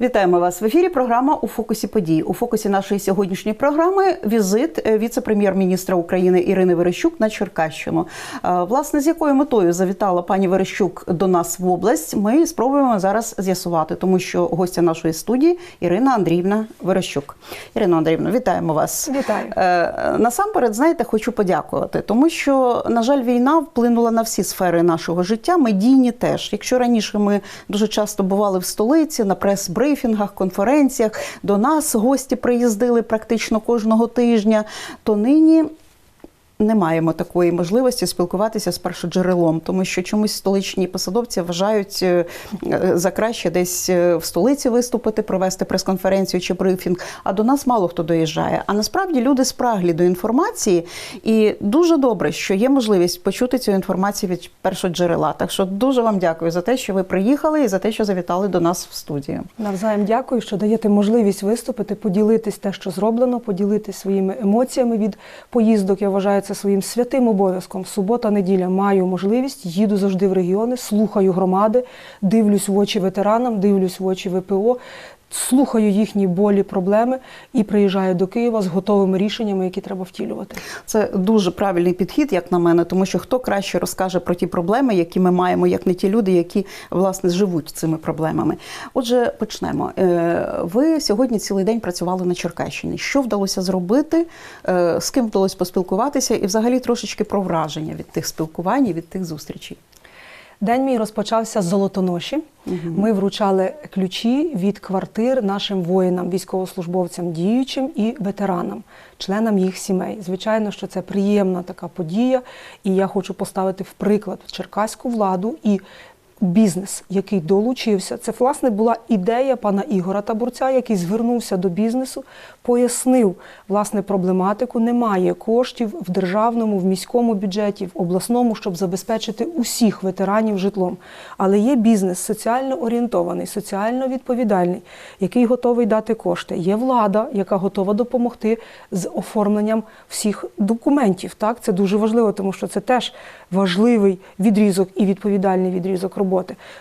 Вітаємо вас в ефірі. Програма у фокусі подій. У фокусі нашої сьогоднішньої програми візит е, віце-прем'єр-міністра України Ірини Верещук на Черкащину. Е, Власне, з якою метою завітала пані Верещук до нас в область? Ми спробуємо зараз з'ясувати, тому що гостя нашої студії Ірина Андріївна Верещук. Ірина Андріївна, вітаємо вас. Вітаю. Е, Насамперед, знаєте, хочу подякувати, тому що, на жаль, війна вплинула на всі сфери нашого життя, медійні теж. Якщо раніше ми дуже часто бували в столиці на прес-брифінгах, конференціях, до нас гості приїздили практично кожного тижня, то нині. Не маємо такої можливості спілкуватися з першоджерелом, тому що чомусь столичні посадовці вважають е, за краще десь е, в столиці виступити, провести прес-конференцію чи брифінг. А до нас мало хто доїжджає. А насправді люди спраглі до інформації, і дуже добре, що є можливість почути цю інформацію від першоджерела. Так що дуже вам дякую за те, що ви приїхали, і за те, що завітали до нас в студію. Навзаєм дякую, що даєте можливість виступити, поділитись те, що зроблено, поділитись своїми емоціями від поїздок. Я вважаю це своїм святим обов'язком. Субота, неділя маю можливість, їду завжди в регіони, слухаю громади, дивлюсь в очі ветеранам, дивлюсь в очі ВПО. Слухаю їхні болі, проблеми і приїжджаю до Києва з готовими рішеннями, які треба втілювати. Це дуже правильний підхід, як на мене, тому що хто краще розкаже про ті проблеми, які ми маємо, як не ті люди, які власне живуть цими проблемами. Отже, почнемо. Е, Ви сьогодні цілий день працювали на Черкащині. Що вдалося зробити? Е, З ким вдалося поспілкуватися, і взагалі трошечки про враження від тих спілкувань, від тих зустрічей. День мій розпочався з золотоноші. Ми вручали ключі від квартир нашим воїнам, військовослужбовцям, діючим і ветеранам, членам їх сімей. Звичайно, що це приємна така подія, і я хочу поставити в приклад черкаську владу і. Бізнес, який долучився, це власне була ідея пана Ігора Табурця, який звернувся до бізнесу, пояснив власне проблематику. Немає коштів в державному, в міському бюджеті, в обласному, щоб забезпечити усіх ветеранів житлом. Але є бізнес соціально орієнтований, соціально відповідальний, який готовий дати кошти. Є влада, яка готова допомогти з оформленням всіх документів. Так, це дуже важливо, тому що це теж важливий відрізок і відповідальний відрізок роботи.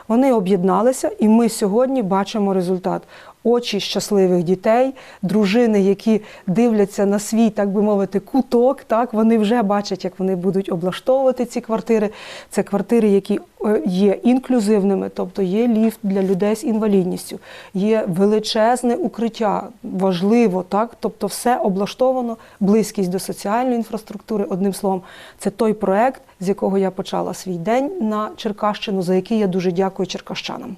Вони об'єдналися, і ми сьогодні бачимо результат. Очі щасливих дітей, дружини, які дивляться на свій, так би мовити, куток. Так вони вже бачать, як вони будуть облаштовувати ці квартири. Це квартири, які е, є інклюзивними, тобто є ліфт для людей з інвалідністю, є величезне укриття, важливо, так, тобто все облаштовано, близькість до соціальної інфраструктури. Одним словом, це той проект, з якого я почала свій день на Черкащину, за який я дуже дякую черкащанам.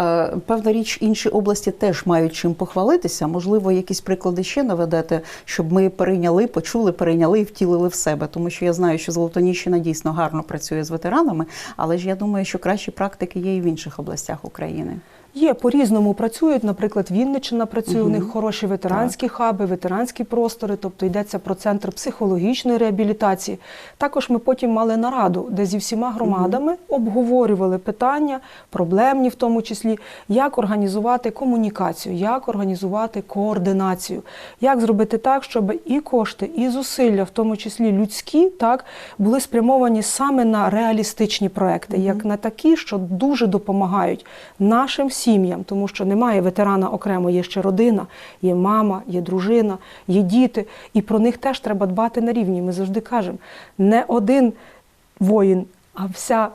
Е, Певна річ, інші області теж мають чим похвалитися. Можливо, якісь приклади ще наведете, щоб ми перейняли, почули, перейняли і втілили в себе. Тому що я знаю, що Золотоніщина дійсно гарно працює з ветеранами, але ж я думаю, що кращі практики є і в інших областях України. Є по-різному працюють. Наприклад, Вінниччина працює. У них хороші ветеранські хаби, ветеранські простори, тобто йдеться про центр психологічної реабілітації. Також ми потім мали нараду, де зі всіма громадами обговорювали питання, проблемні в тому числі, як організувати комунікацію, як організувати координацію, як зробити так, щоб і кошти, і зусилля, в тому числі людські, так були спрямовані саме на реалістичні проекти, як на такі, що дуже допомагають нашим сім'ям, тому що немає ветерана окремо, є ще родина, є мама, є дружина, є діти, і про них теж треба дбати на рівні. Ми завжди кажемо, не один воїн, а вся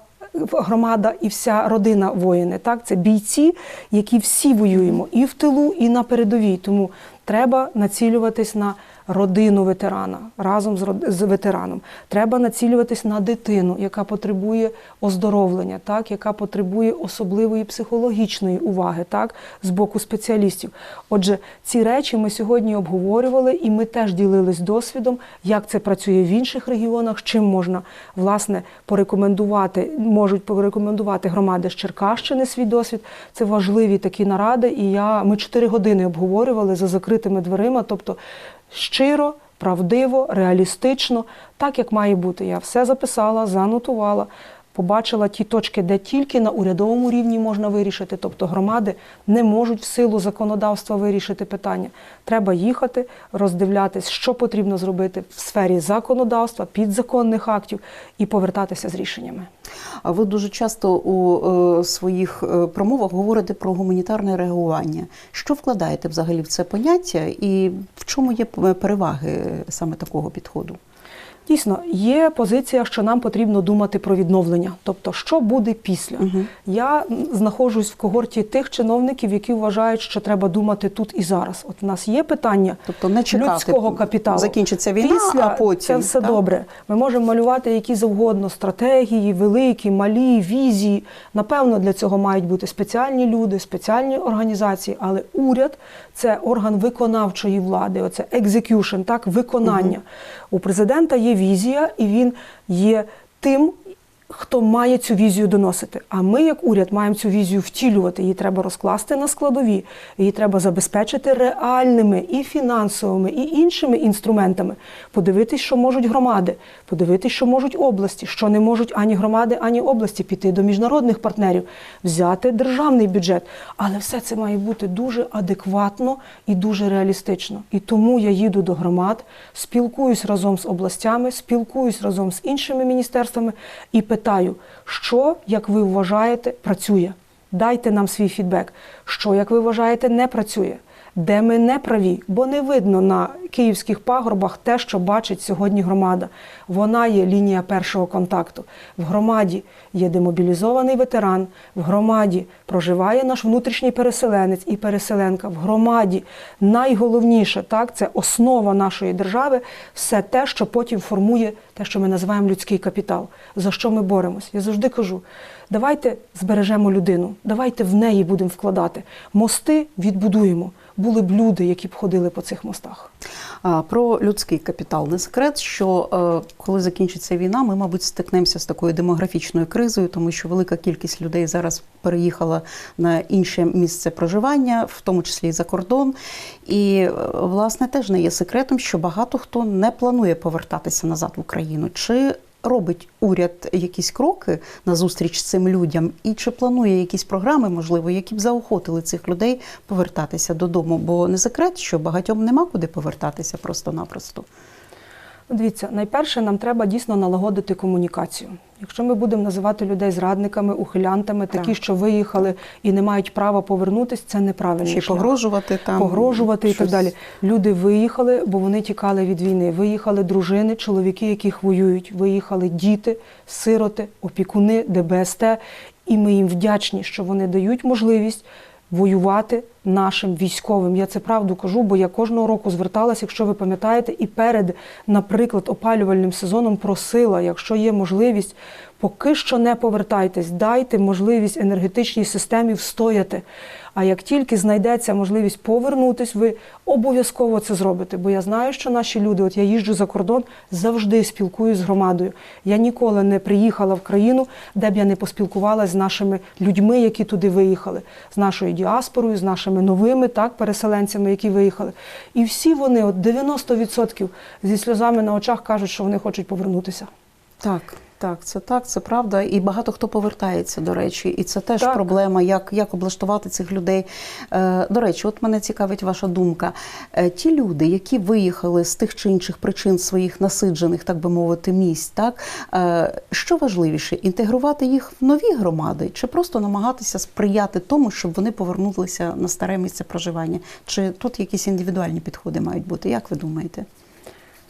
громада і вся родина воїни. Так, це бійці, які всі воюємо і в тилу, і на передовій. Тому треба націлюватись на родину ветерана разом з з ветераном. Треба націлюватись на дитину, яка потребує оздоровлення, так, яка потребує особливої психологічної уваги, так, з боку спеціалістів. Отже, ці речі ми сьогодні обговорювали, і ми теж ділились досвідом, як це працює в інших регіонах, чим можна власне порекомендувати, можуть порекомендувати громади з Черкащини свій досвід. Це важливі такі наради. І я ми чотири години обговорювали за закритими дверима, тобто щиро, правдиво, реалістично, так як має бути. Я все записала, занотувала. Побачила ті точки, де тільки на урядовому рівні можна вирішити, тобто громади не можуть в силу законодавства вирішити питання. Треба їхати, роздивлятись, що потрібно зробити в сфері законодавства, підзаконних актів і повертатися з рішеннями. А ви дуже часто у е, своїх е, промовах говорите про гуманітарне реагування. Що вкладаєте взагалі в це поняття, і в чому є переваги саме такого підходу? Дійсно, є позиція, що нам потрібно думати про відновлення, тобто, що буде після. Мгм. Я знаходжусь в когорті тих чиновників, які вважають, що треба думати тут і зараз. От у нас є питання Тобто не чекати, людського капіталу. закінчиться війна, після а потім, це все так? добре. Ми можемо малювати які завгодно стратегії, великі, малі, візії. Напевно, для цього мають бути спеціальні люди, спеціальні організації, але уряд це орган виконавчої влади. Оце execution, так виконання. У президента є візія, і він є тим. Хто має цю візію доносити? А ми, як уряд, маємо цю візію втілювати. Її треба розкласти на складові, її треба забезпечити реальними і фінансовими, і іншими інструментами. Подивитись, що можуть громади, подивитись, що можуть області, що не можуть ані громади, ані області піти до міжнародних партнерів, взяти державний бюджет. Але все це має бути дуже адекватно і дуже реалістично. І тому я їду до громад, спілкуюсь разом з областями, спілкуюсь разом з іншими міністерствами і питаю, що, як ви вважаєте, працює. Дайте нам свій фідбек. Що, як ви вважаєте, не працює. Де ми не праві, бо не видно на київських пагорбах те, що бачить сьогодні громада. Вона є лінія першого контакту. В громаді є демобілізований ветеран, в громаді проживає наш внутрішній переселенець і переселенка. В громаді найголовніше так це основа нашої держави, все те, що потім формує те, що ми називаємо людський капітал. За що ми боремось? Я завжди кажу: давайте збережемо людину, давайте в неї будемо вкладати. Мости відбудуємо. Були б люди, які б ходили по цих мостах. Про людський капітал не секрет, що е, коли закінчиться війна, ми, мабуть, стикнемося з такою демографічною кризою, тому що велика кількість людей зараз переїхала на інше місце проживання, в тому числі і за кордон. І е, власне теж не є секретом, що багато хто не планує повертатися назад в Україну. Чи робить уряд якісь кроки на зустріч цим людям, і чи планує якісь програми, можливо, які б заохотили цих людей повертатися додому? Бо не секрет, що багатьом нема куди повертатися просто-напросто. Дивіться, найперше нам треба дійсно налагодити комунікацію. Якщо ми будемо називати людей зрадниками, ухилянтами, такі, Так. що виїхали і не мають права повернутися, це неправильно. Ще шлях. погрожувати там погрожувати і так далі. Люди виїхали, бо вони тікали від війни. Виїхали дружини, чоловіки, яких воюють. Виїхали діти, сироти, опікуни, ДБСТ. І ми їм вдячні, що вони дають можливість воювати нашим військовим. Я це правду кажу, бо я кожного року зверталася, якщо ви пам'ятаєте, і перед, наприклад, опалювальним сезоном просила, якщо є можливість, поки що не повертайтесь, дайте можливість енергетичній системі встояти. А як тільки знайдеться можливість повернутись, ви обов'язково це зробите. Бо я знаю, що наші люди, от я їжджу за кордон, завжди спілкуюсь з громадою. Я ніколи не приїхала в країну, де б я не поспілкувалася з нашими людьми, які туди виїхали, з нашою діаспорою, з нашими новими так, переселенцями, які виїхали. І всі вони, от 90% зі сльозами на очах, кажуть, що вони хочуть повернутися. Так, так, це так, це правда. І багато хто повертається, до речі, і це теж Так. проблема, як, як облаштувати цих людей. Е, до речі, от мене цікавить ваша думка. Е, ті люди, які виїхали з тих чи інших причин своїх насиджених, так би мовити, місць, так е, що важливіше, інтегрувати їх в нові громади, чи просто намагатися сприяти тому, щоб вони повернулися на старе місце проживання? Чи тут якісь індивідуальні підходи мають бути? Як ви думаєте?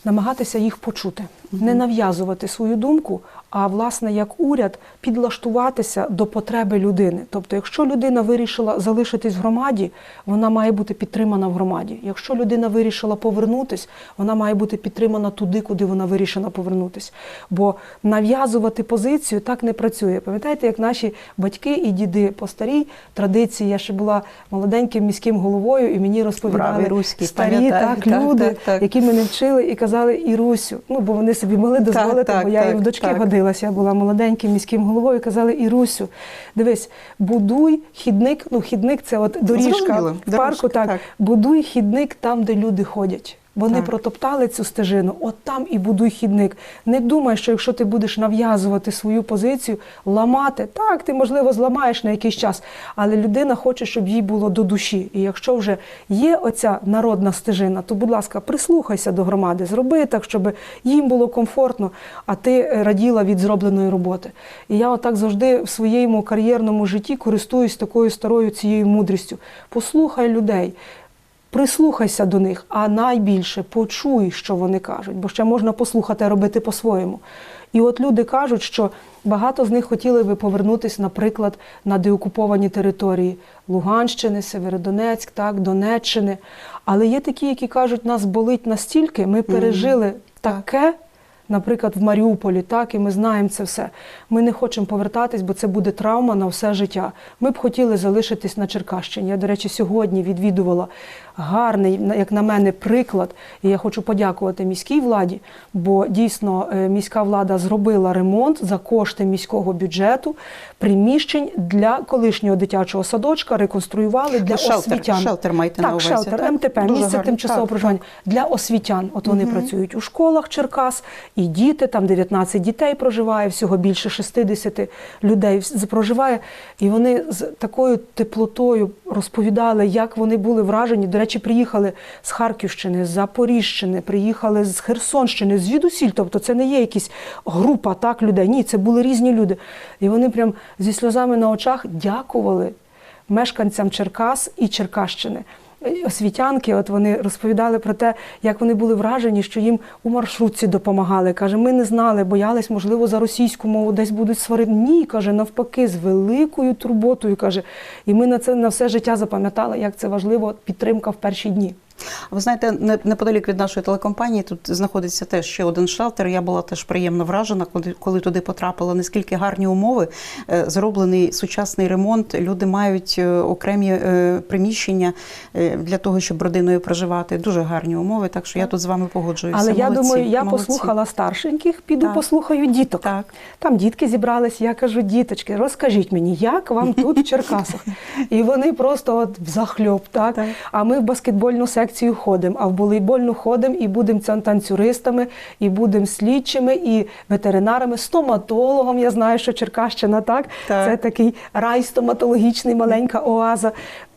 намагатися їх почути, не нав'язувати свою думку, а власне як уряд підлаштуватися до потреби людини. Тобто, якщо людина вирішила залишитись в громаді, вона має бути підтримана в громаді. Якщо людина вирішила повернутись, вона має бути підтримана туди, куди вона вирішила повернутись. Бо нав'язувати позицію так не працює. Пам'ятаєте, як наші батьки і діди по старій традиції, я ще була молоденьким міським головою, і мені розповідали руський, старі так, так, люди, так, так. які мене вчили і казали Ірусю. Ну, бо вони собі могли дозволити, так, бо я так, їм дочки так. Годилася. Я була молоденьким міським головою. Казали Ірусю, дивись, будуй хідник. Ну, хідник це от доріжка Зрозуміло, в дорожка, парку. Так, так. будуй хідник там, де люди ходять. Вони Так. протоптали цю стежину, от там і будуй хідник. Не думай, що якщо ти будеш нав'язувати свою позицію, ламати, так, ти можливо зламаєш на якийсь час, але людина хоче, щоб їй було до душі. І якщо вже є оця народна стежина, то, будь ласка, прислухайся до громади, зроби так, щоб їм було комфортно, а ти е, раділа від зробленої роботи. І я отак завжди в своєму кар'єрному житті користуюсь такою старою цією мудрістю. Послухай людей. Прислухайся до них, а найбільше почуй, що вони кажуть, бо ще можна послухати, робити по-своєму. І от люди кажуть, що багато з них хотіли би повернутися, наприклад, на деокуповані території Луганщини, Северодонецьк, так, Донеччини. Але є такі, які кажуть, нас болить настільки, ми пережили таке. Наприклад, в Маріуполі, так, і ми знаємо це все. Ми не хочемо повертатись, бо це буде травма на все життя. Ми б хотіли залишитись на Черкащині. Я, до речі, сьогодні відвідувала гарний, як на мене, приклад. І я хочу подякувати міській владі, бо дійсно е, міська влада зробила ремонт за кошти міського бюджету приміщень для колишнього дитячого садочка, реконструювали для шелтер, освітян. шелтер маєте так, на увазі, шелтер, так? МТП, Дуже місце гарно. тимчасового проживання для освітян. От вони працюють у школах Черкас, і діти, там 19 дітей проживає, всього більше 60 людей проживає. І вони з такою теплотою розповідали, як вони були вражені. Речі, приїхали з Харківщини, з Запоріжщини, приїхали з Херсонщини, звідусіль. Тобто це не є якась група так людей. Ні, це були різні люди. І вони прям зі сльозами на очах дякували мешканцям Черкас і Черкащини. Освітянки, от вони розповідали про те, як вони були вражені, що їм у маршрутці допомагали. Каже, ми не знали, боялись, можливо, за російську мову десь будуть сварити. Ні, каже, навпаки, з великою турботою. каже. І ми на це на все життя запам'ятали, як це важливо підтримка в перші дні. Ви знаєте, неподалік від нашої телекомпанії тут знаходиться теж ще один шелтер. Я була теж приємно вражена, коли, коли туди потрапила. Наскільки гарні умови, е, зроблений сучасний ремонт. Люди мають е, окремі е, приміщення для того, щоб родиною проживати. Дуже гарні умови. Так що я тут з вами погоджуюся. Але я думаю, я молодці. послухала старшеньких, піду Так. послухаю діток. Так. Там дітки зібрались, я кажу, діточки, розкажіть мені, як вам тут в Черкасах? І вони просто от взахльоп, так? Так. А ми в баскетбольну секцію ходимо, а в волейбольну ходимо і будемо танцюристами, і будемо слідчими, і ветеринарами, стоматологом. Я знаю, що Черкащина так. Так. Це такий рай стоматологічний, маленька оаза.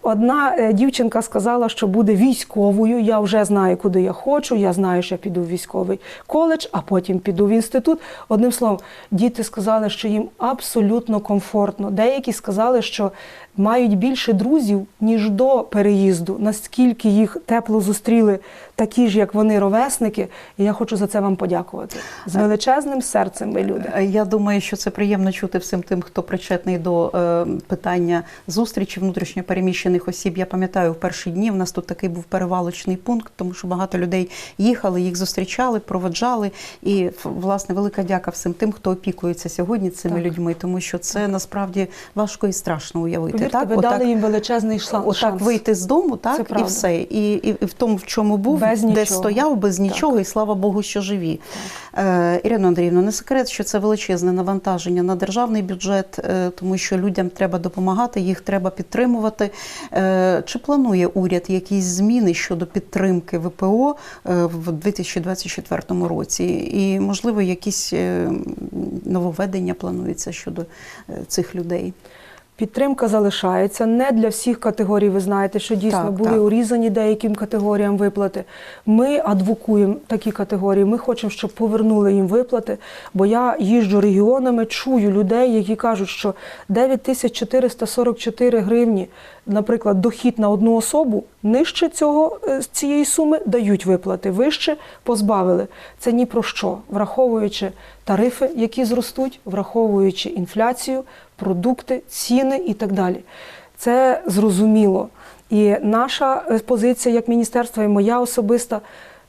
Одна е, дівчинка сказала, що буде військовою. Я вже знаю, куди я хочу. Я знаю, що я піду в військовий коледж, а потім піду в інститут. Одним словом, діти сказали, що їм абсолютно комфортно. Деякі сказали, що мають більше друзів ніж до переїзду. Наскільки їх тепло зустріли, такі ж, як вони, ровесники. І я хочу за це вам подякувати. З величезним серцем ви люди. Е, Я думаю, що це приємно чути всім тим, хто причетний до е, питання зустрічі внутрішньопереміщених осіб. Я пам'ятаю, в перші дні в нас тут такий був перевалочний пункт, тому що багато людей їхали, їх зустрічали, проводжали. І власне велика дяка всім тим, хто опікується сьогодні цими Так. людьми, тому що це насправді важко і страшно уявити. Повірте, так, ви Отак- дали їм величезний шанс. Отак вийти з дому, Це так і правда. все. І, і, і в тому, в чому був, Без де нічого. стояв, без нічого, і слава Богу, що живі. Е, Ірина Андріївна, не секрет, що це величезне навантаження на державний бюджет, е, тому що людям треба допомагати, їх треба підтримувати. Е, чи планує уряд якісь зміни щодо підтримки ВПО е, в 2024 році? І, можливо, якісь е, нововведення плануються щодо цих людей? Підтримка залишається не для всіх категорій. Ви знаєте, що дійсно Так, були так. урізані деяким категоріям виплати. Ми адвокуємо такі категорії. Ми хочемо, щоб повернули їм виплати. Бо я їжджу регіонами, чую людей, які кажуть, що 9444 гривні, наприклад, дохід на одну особу, нижче цього е, цієї суми дають виплати, вище позбавили. Це ні про що, враховуючи тарифи, які зростуть, враховуючи інфляцію, продукти, ціни і так далі. Це зрозуміло. І наша позиція як міністерства, і моя особиста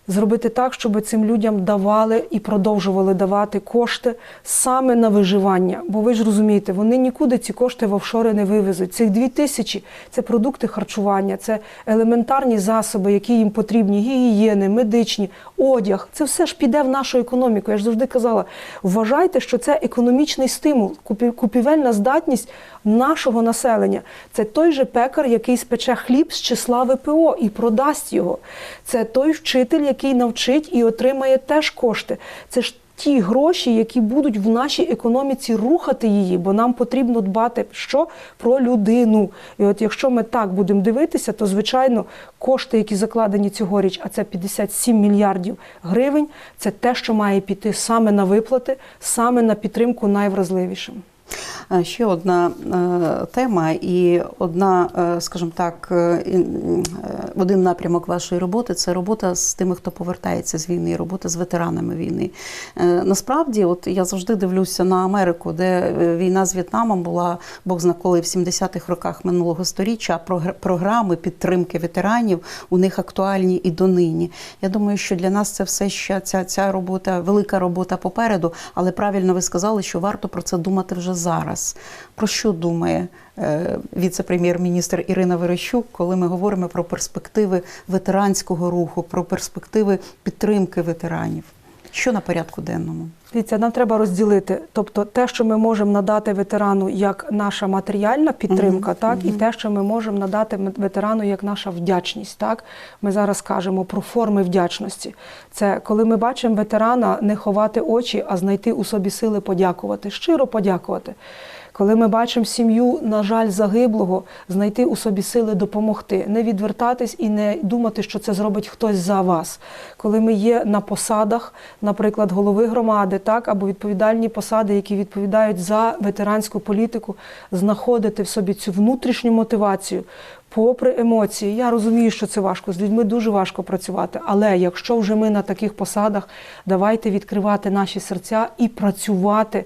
зробити так, щоб цим людям давали і продовжували давати кошти саме на виживання. Бо ви ж розумієте, вони нікуди ці кошти в офшори не вивезуть. Цих дві тисячі це продукти харчування, це елементарні засоби, які їм потрібні, гігієни, медичні, одяг. Це все ж піде в нашу економіку. Я ж завжди казала: вважайте, що це економічний стимул, купі- купівельна здатність нашого населення. Це той же пекар, який спече хліб з числа ВПО і продасть його. Це той вчитель, який навчить і отримає теж кошти. Це ж ті гроші, які будуть в нашій економіці рухати її, бо нам потрібно дбати що про людину. І от якщо ми так будемо дивитися, то звичайно кошти, які закладені цьогоріч, а це 57 мільярдів гривень, це те, що має піти саме на виплати, саме на підтримку найвразливішим. Е, Ще одна е, тема і одна, е, скажімо так, один напрямок вашої роботи це робота з тими, хто повертається з війни, робота з ветеранами війни. Насправді, от я завжди дивлюся на Америку, де війна з В'єтнамом була Бог зна коли в 70-х роках минулого сторіччя. а прогр- програми підтримки ветеранів у них актуальні і донині. Я думаю, що для нас це все ще ця, ця робота, велика робота попереду, але правильно ви сказали, що варто про це думати вже зараз. Про що думає е, віце-прем'єр-міністр Ірина Верещук, коли ми говоримо про перспективи ветеранського руху, про перспективи підтримки ветеранів? Що на порядку денному? Дивіться, нам треба розділити, тобто те, що ми можемо надати ветерану як наша матеріальна підтримка, так і те, що ми можемо надати ветерану як наша вдячність. Так ми зараз кажемо про форми вдячності. Це коли ми бачимо ветерана, не ховати очі, а знайти у собі сили подякувати, щиро подякувати. Коли ми бачимо сім'ю, на жаль, загиблого, знайти у собі сили допомогти, не відвертатись і не думати, що це зробить хтось за вас. Коли ми є на посадах, наприклад, голови громади, так або відповідальні посади, які відповідають за ветеранську політику, знаходити в собі цю внутрішню мотивацію. Попри емоції, я розумію, що це важко. З людьми дуже важко працювати. Але якщо вже ми на таких посадах, давайте відкривати наші серця і працювати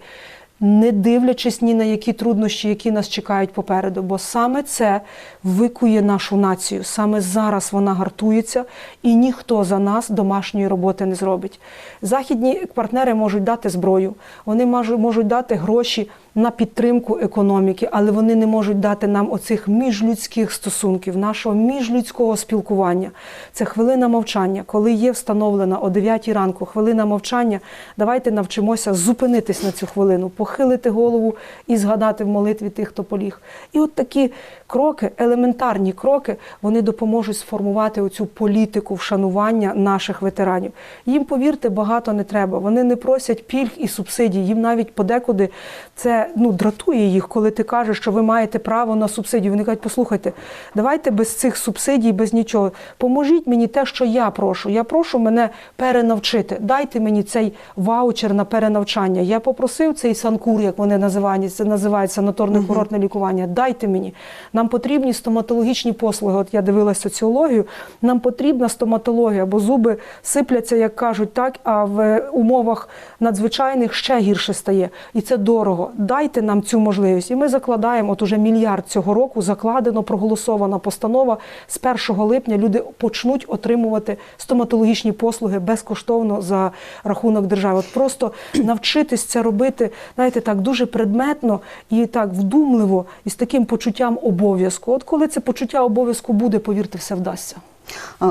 не дивлячись ні на які труднощі, які нас чекають попереду, бо саме це викує нашу націю. Саме зараз вона гартується, і ніхто за нас домашньої роботи не зробить. Західні партнери можуть дати зброю, вони можуть- дати гроші на підтримку економіки, але вони не можуть дати нам оцих міжлюдських стосунків, нашого міжлюдського спілкування. Це хвилина мовчання. Коли є встановлена о 9 ранку хвилина мовчання, давайте навчимося зупинитись на цю хвилину, похилити голову і згадати в молитві тих, хто поліг. І от такі кроки, елементарні кроки, вони допоможуть сформувати оцю політику вшанування наших ветеранів. Їм, повірте, багато не треба. Вони не просять пільг і субсидій. Їм навіть подекуди це ну дратує їх, коли ти кажеш, що ви маєте право на субсидію. Вони кажуть, послухайте, давайте без цих субсидій, без нічого. Поможіть мені те, що я прошу. Я прошу мене перенавчити. Дайте мені цей ваучер на перенавчання. Я попросив цей санкур, як вони називають, це називають санаторне курортне лікування. Дайте мені. Нам потрібні стоматологічні послуги. От я дивилася соціологію. Нам потрібна стоматологія, бо зуби сипляться, як кажуть, так, а в умовах надзвичайних ще гірше стає. І це дорого. Дайте нам цю можливість. І ми закладаємо, от уже мільярд цього року закладено, проголосована постанова. З 1 липня люди почнуть отримувати стоматологічні послуги безкоштовно за рахунок держави. От просто навчитись це робити, знаєте, так дуже предметно і так вдумливо, і з таким почуттям обов'язку. От коли це почуття обов'язку буде, повірте, все вдасться.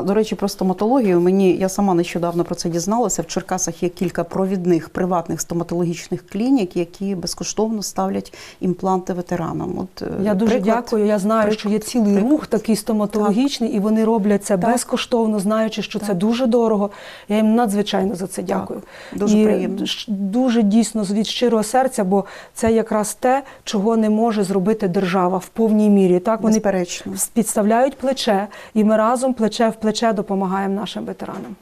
До речі, про стоматологію мені я сама нещодавно про це дізналася. В Черкасах є кілька провідних приватних стоматологічних клінік, які безкоштовно ставлять імпланти ветеранам. От е, Я дуже приклад- дякую. Я знаю, приклад- що є цілий приклад. рух такий стоматологічний, і вони роблять це Так. безкоштовно, знаючи, що це дуже дорого. Я їм надзвичайно за це дякую. дуже і приємно. дуже дійсно від щирого серця, бо це якраз те, чого не може зробити держава в повній мірі. Так вони Безперечно. підставляють плече, і ми разом плече в плече допомагаємо нашим ветеранам.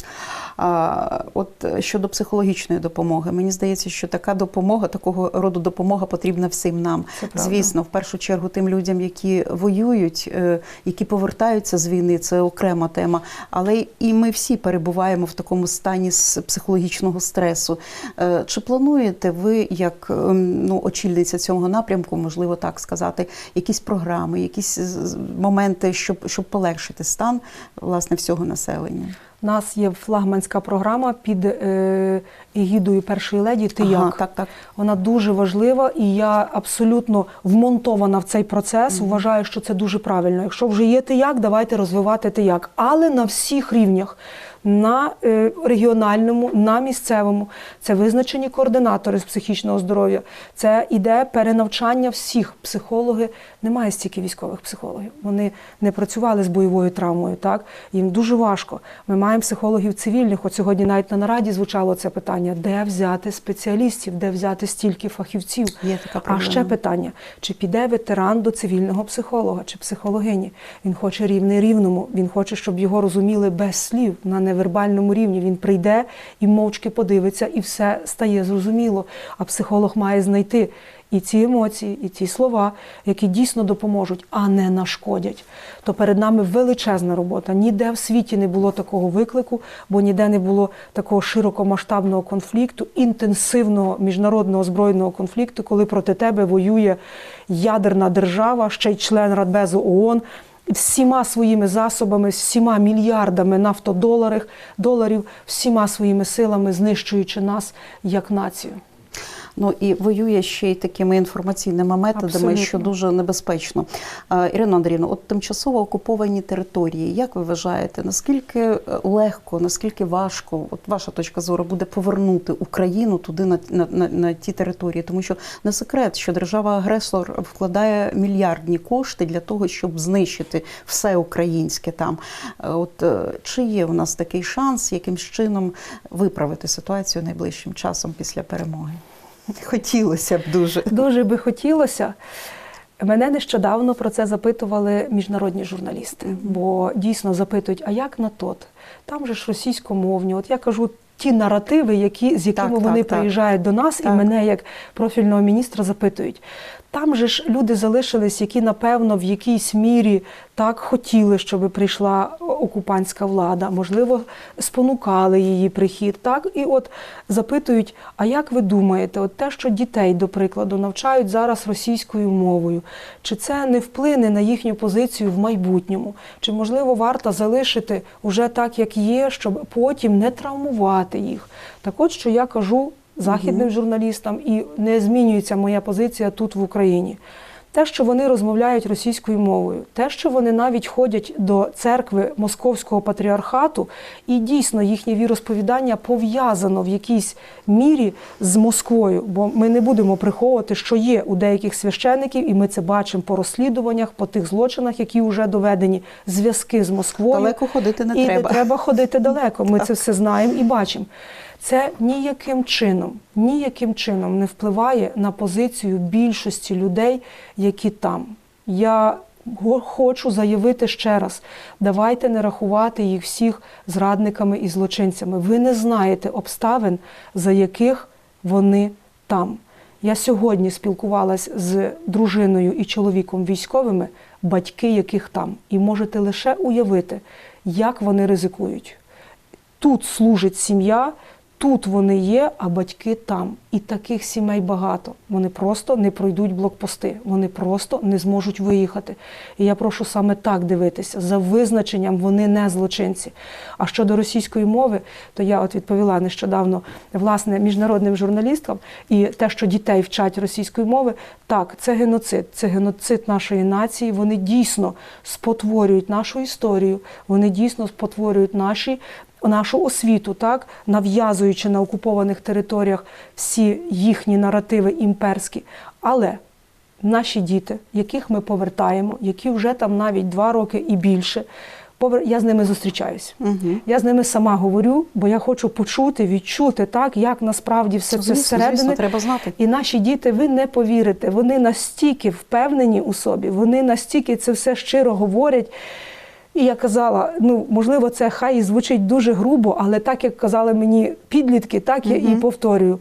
От щодо психологічної допомоги, мені здається, що така допомога, такого роду допомога потрібна всім нам. Звісно, в першу чергу тим людям, які воюють, е, які повертаються з війни, це окрема тема. Але і ми всі перебуваємо в такому стані з психологічного стресу. Е, Чи плануєте ви, як ем, ну, очільниця цього напрямку, можливо так сказати, якісь програми, якісь моменти, щоб, щоб полегшити стан власне всього населення? У нас є флагманська програма під е, егідою першої леді. Ти Ага, як? так, так. Вона дуже важлива, і я абсолютно вмонтована в цей процес. Вважаю, що це дуже правильно. Якщо вже є ти як, давайте розвивати ти як, але на всіх рівнях. На е, регіональному, на місцевому. Це визначені координатори з психічного здоров'я. Це іде перенавчання всіх. Психологи немає стільки військових психологів. Вони не працювали з бойовою травмою. Так їм дуже важко. Ми маємо психологів цивільних. От сьогодні навіть на нараді звучало це питання: де взяти спеціалістів, де взяти стільки фахівців. Є така а ще питання: чи піде ветеран до цивільного психолога чи психологині? Він хоче рівне рівному. Він хоче, щоб його розуміли без слів на невербальному рівні. Він прийде і мовчки подивиться, і все стає зрозуміло. А психолог має знайти і ці емоції, і ті слова, які дійсно допоможуть, а не нашкодять. То перед нами величезна робота. Ніде в світі не було такого виклику, бо ніде не було такого широкомасштабного конфлікту, інтенсивного міжнародного збройного конфлікту, коли проти тебе воює ядерна держава, ще й член Радбезу ООН. Всіма своїми засобами, всіма мільярдами нафтодоларів, доларів, всіма своїми силами знищуючи нас як націю. Ну і воює ще й такими інформаційними методами, Абсолютно. що дуже небезпечно. Ірина Андріївна, от тимчасово окуповані території, як ви вважаєте, наскільки е, легко, наскільки важко, от ваша точка зору, буде повернути Україну туди на, на, на, на ті території? Тому що не секрет, що держава-агресор вкладає мільярдні кошти для того, щоб знищити все українське там. Е, От е, чи є у нас такий шанс, якимсь чином виправити ситуацію найближчим часом після перемоги? Хотілося б дуже. Дуже би хотілося. Мене нещодавно про це запитували міжнародні журналісти, бо дійсно запитують, а як на тот? Там же ж російськомовні. От я кажу. Ті наративи, які, з якими Так, вони так, так. приїжджають до нас, Так. і мене як профільного міністра запитують. Там же ж люди залишились, які напевно в якійсь мірі так хотіли, щоб прийшла окупантська влада, можливо, спонукали її прихід. Так і от запитують: а як ви думаєте, от те, що дітей, до прикладу, навчають зараз російською мовою, чи це не вплине на їхню позицію в майбутньому? Чи можливо варто залишити уже так, як є, щоб потім не травмувати їх? Так от що я кажу західним журналістам, і не змінюється моя позиція тут в Україні. Те, що вони розмовляють російською мовою, те, що вони навіть ходять до церкви Московського патріархату, і дійсно їхнє віросповідання пов'язано в якійсь мірі з Москвою, бо ми не будемо приховувати, що є у деяких священиків, і ми це бачимо по розслідуваннях, по тих злочинах, які вже доведені, зв'язки з Москвою. Далеко ходити не і треба. не треба ходити далеко. Ми це все знаємо і бачимо. Це ніяким чином, ніяким чином не впливає на позицію більшості людей, які там. Я хочу заявити ще раз: давайте не рахувати їх всіх зрадниками і злочинцями. Ви не знаєте обставин, за яких вони там. Я сьогодні спілкувалась з дружиною і чоловіком військовими, батьки яких там, і можете лише уявити, як вони ризикують. Тут служить сім'я, тут вони є, а батьки там. І таких сімей багато. Вони просто не пройдуть блокпости, вони просто не зможуть виїхати. І я прошу саме так дивитися. За визначенням вони не злочинці. А щодо російської мови, то я от відповіла нещодавно власне міжнародним журналісткам, і те, що дітей вчать російської мови, так, це геноцид, це геноцид нашої нації. Вони дійсно спотворюють нашу історію, вони дійсно спотворюють наші нашу освіту, так нав'язуючи на окупованих територіях всі їхні наративи імперські. Але наші діти, яких ми повертаємо, які вже там навіть два роки і більше, я з ними зустрічаюсь. Угу. Я з ними сама говорю, бо я хочу почути, відчути так, як насправді все це Звісно, зсередини. звісно, треба знати. І наші діти, ви не повірите, вони настільки впевнені у собі, вони настільки це все щиро говорять. І я казала, ну можливо, це хай і звучить дуже грубо, але так як казали мені підлітки, так я і повторюю.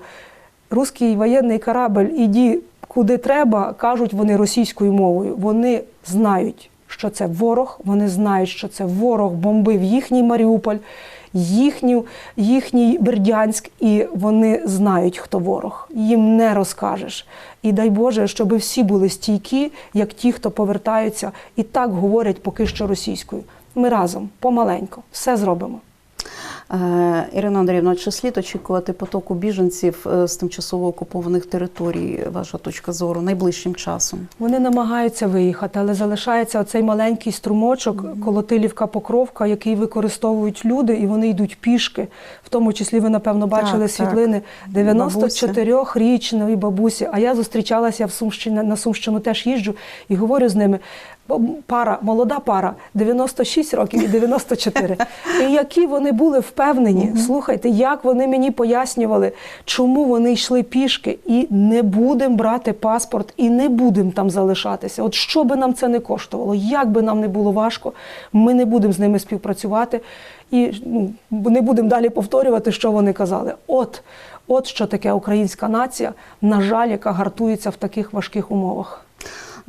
Руський воєнний корабль, іді куди треба, кажуть вони російською мовою. Вони знають, що це ворог, вони знають, що це ворог бомбив їхній Маріуполь, їхню, їхній Бердянськ, і вони знають, хто ворог. Їм не розкажеш. І дай Боже, щоб всі були стійкі, як ті, хто повертаються, і так говорять поки що російською. Ми разом, помаленько, все зробимо. Е, Ірина Андріївна, чи слід очікувати потоку біженців е, з тимчасово окупованих територій, ваша точка зору, найближчим часом? Вони намагаються виїхати, але залишається оцей маленький струмочок, Колотилівка Покровка, який використовують люди, і вони йдуть пішки. В тому числі ви, напевно, бачили Так, світлини так. 94-річної бабусі. А я зустрічалася в Сумщині, на Сумщину теж їжджу і говорю з ними. Пара, молода пара, 96 років і 94. І які вони були впевнені, слухайте, як вони мені пояснювали, чому вони йшли пішки, і не будемо брати паспорт, і не будемо там залишатися. От що би нам це не коштувало, як би нам не було важко, ми не будемо з ними співпрацювати і ну, не будемо далі повторювати, що вони казали. От, от що таке українська нація, на жаль, яка гартується в таких важких умовах.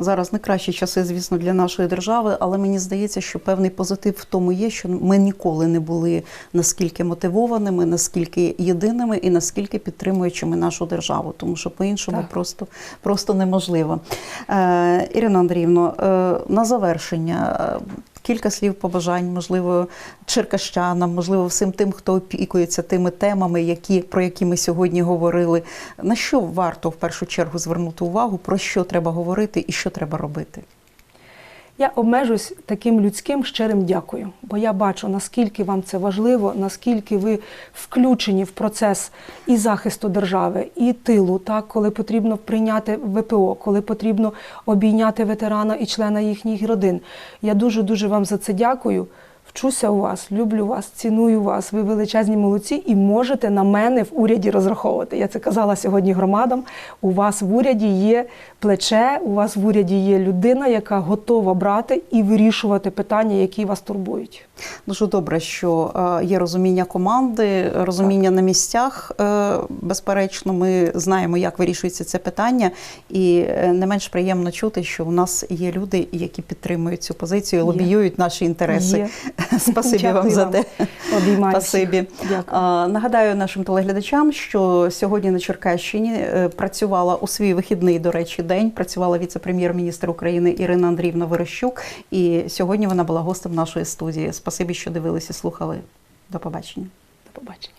Зараз не кращі часи, звісно, для нашої держави, але мені здається, що певний позитив в тому є, що ми ніколи не були наскільки мотивованими, наскільки єдиними і наскільки підтримуючими нашу державу, тому що по-іншому просто, просто неможливо. Е, Ірина Андріївно, е, на завершення. Кілька слів побажань, можливо, черкащанам, можливо, всім тим, хто опікується тими темами, які, про які ми сьогодні говорили. На що варто в першу чергу звернути увагу, про що треба говорити і що треба робити? Я обмежусь таким людським щирим дякую, бо я бачу, наскільки вам це важливо, наскільки ви включені в процес і захисту держави, і тилу, так, коли потрібно прийняти ВПО, коли потрібно обійняти ветерана і члена їхніх родин. Я дуже дуже вам за це дякую. Вчуся у вас, люблю вас, ціную вас. Ви величезні молодці і можете на мене в уряді розраховувати. Я це казала сьогодні громадам. У вас в уряді є плече, у вас в уряді є людина, яка готова брати і вирішувати питання, які вас турбують. Дуже добре, що е, є розуміння команди, розуміння на місцях. Е, Безперечно, ми знаємо, як вирішується це питання, і е, не менш приємно чути, що у нас є люди, які підтримують цю позицію, Є. лобіюють наші інтереси. Є. Спасибі Дякую вам за те. Спасибі. Дякую. Нагадаю нашим телеглядачам, що сьогодні на Черкащині е, працювала у свій вихідний, до речі, день. Працювала віце-прем'єр-міністр України Ірина Андріївна Верещук. І сьогодні вона була гостем нашої студії. Спасибі, що дивилися, слухали. До побачення. До побачення.